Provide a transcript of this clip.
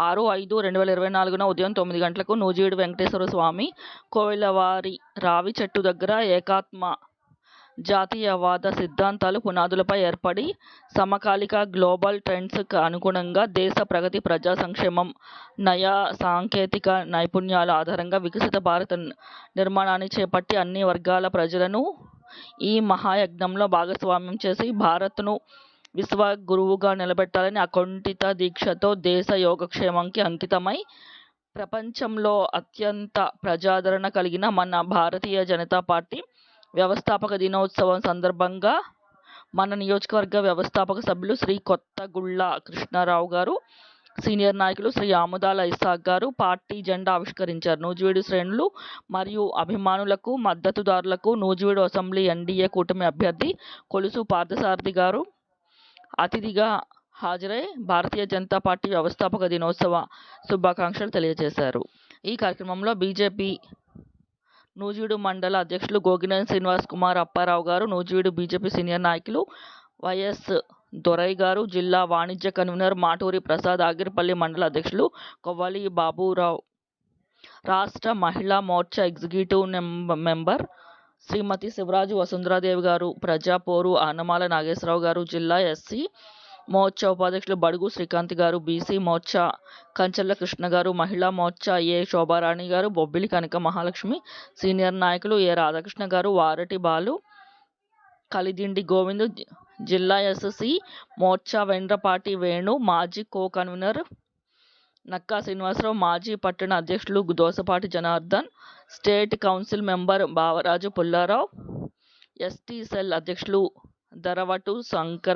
ఆరు ఐదు రెండు వేల ఇరవై నాలుగున ఉదయం తొమ్మిది గంటలకు నూజివీడు వెంకటేశ్వర స్వామి కోవెలవారి రావి చెట్టు దగ్గర ఏకాత్మ జాతీయవాద సిద్ధాంతాలు పునాదులపై ఏర్పడి సమకాలిక గ్లోబల్ ట్రెండ్స్కి అనుగుణంగా దేశ ప్రగతి ప్రజా సంక్షేమం నయా సాంకేతిక నైపుణ్యాల ఆధారంగా వికసిత భారత నిర్మాణాన్ని చేపట్టి అన్ని వర్గాల ప్రజలను ఈ మహాయజ్ఞంలో భాగస్వామ్యం చేసి భారత్ను విశ్వ గురువుగా నిలబెట్టాలని అకుంఠిత దీక్షతో దేశ యోగక్షేమంకి అంకితమై ప్రపంచంలో అత్యంత ప్రజాదరణ కలిగిన మన భారతీయ జనతా పార్టీ వ్యవస్థాపక దినోత్సవం సందర్భంగా మన నియోజకవర్గ వ్యవస్థాపక సభ్యులు శ్రీ కొత్తగుళ్ళ కృష్ణారావు గారు సీనియర్ నాయకులు శ్రీ ఆముదాల ఇస్సాక్ గారు పార్టీ జెండా ఆవిష్కరించారు. నూజివీడు శ్రేణులు మరియు అభిమానులకు మద్దతుదారులకు నూజివీడు అసెంబ్లీ ఎన్డీఏ కూటమి అభ్యర్థి కొలుసు పార్థసారథి గారు అతిథిగా హాజరై భారతీయ జనతా పార్టీ వ్యవస్థాపక దినోత్సవ శుభాకాంక్షలు తెలియజేశారు. ఈ కార్యక్రమంలో బీజేపీ నూజివీడు మండల అధ్యక్షులు గోగినేని శ్రీనివాస్ కుమార్ అప్పారావు గారు నూజివీడు బీజేపీ సీనియర్ నాయకులు వైఎస్ దొరై గారు జిల్లా వాణిజ్య కన్వీనర్ మాటూరి ప్రసాద్ ఆగిరిపల్లి మండల అధ్యక్షులు కొవ్వాలి బాబురావు రాష్ట్ర మహిళా మోర్చా ఎగ్జిక్యూటివ్ మెంబర్ శ్రీమతి శివరాజు వసుంధరాదేవి గారు ప్రజాపోరు ఆనమాల నాగేశ్వరరావు గారు జిల్లా ఎస్సీ మోర్చా ఉపాధ్యక్షులు బడుగు శ్రీకాంత్ గారు బీసీ మోర్చా కంచెల్ల కృష్ణ గారు మహిళా మోర్చా ఏ శోభారాణి గారు బొబ్బిలి కనక మహాలక్ష్మి సీనియర్ నాయకులు ఏ రాధాకృష్ణ గారు వారటి బాలు కలిదిండి గోవింద్ జిల్లా ఎస్ఎస్సి మోర్చా వెండ్రపాటి వేణు మాజీ కో కన్వీనర్ నక్కా శ్రీనివాసరావు మాజీ పట్టణ అధ్యక్షులు Dosapati Janardhan state council member Bavaraju Pullarao ST cell అధ్యక్షులు దరవటు శంకర